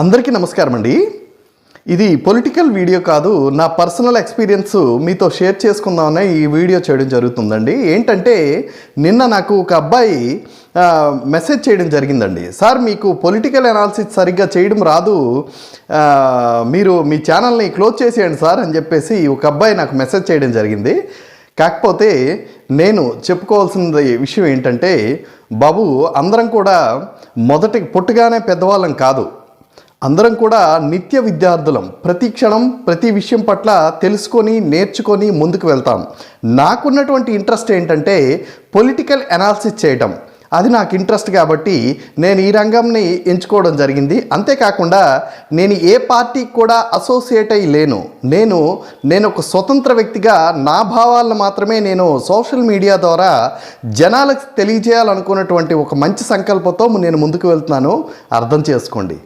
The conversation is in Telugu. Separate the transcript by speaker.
Speaker 1: అందరికీ నమస్కారం అండి. ఇది పొలిటికల్ వీడియో కాదు నా పర్సనల్ ఎక్స్పీరియన్స్ మీతో షేర్ చేసుకుందామనే ఈ వీడియో చేయడం జరుగుతుందండి. ఏంటంటే నిన్న నాకు ఒక అబ్బాయి మెసేజ్ చేయడం జరిగిందండి. సార్ మీకు పొలిటికల్ అనాలిసిస్ సరిగ్గా చేయడం రాదు. మీరు మీ ఛానల్ని క్లోజ్ చేసేయండి సార్ అని చెప్పేసి ఒక అబ్బాయి నాకు మెసేజ్ చేయడం జరిగింది. కాకపోతే నేను చెప్పుకోవాల్సిన విషయం ఏంటంటే బాబు అందరం కూడా మొదటి పుట్టగానే పెద్దవాళ్ళం కాదు. అందరం కూడా నిత్య విద్యార్థులం. ప్రతి క్షణం ప్రతి విషయం పట్ల తెలుసుకొని నేర్చుకొని ముందుకు వెళ్తాం. నాకున్నటువంటి ఇంట్రెస్ట్ ఏంటంటే పొలిటికల్ అనాలిసిస్ చేయటం. అది నాకు ఇంట్రెస్ట్ కాబట్టి నేను ఈ రంగంని ఎంచుకోవడం జరిగింది. అంతేకాకుండా నేను ఏ పార్టీకి కూడా అసోసియేట్ అయ్యి లేను. నేను నేను ఒక స్వతంత్ర వ్యక్తిగా నా భావాలను మాత్రమే నేను సోషల్ మీడియా ద్వారా జనాలకు తెలియజేయాలనుకున్నటువంటి ఒక మంచి సంకల్పంతో నేను ముందుకు వెళ్తున్నాను. అర్థం చేసుకోండి.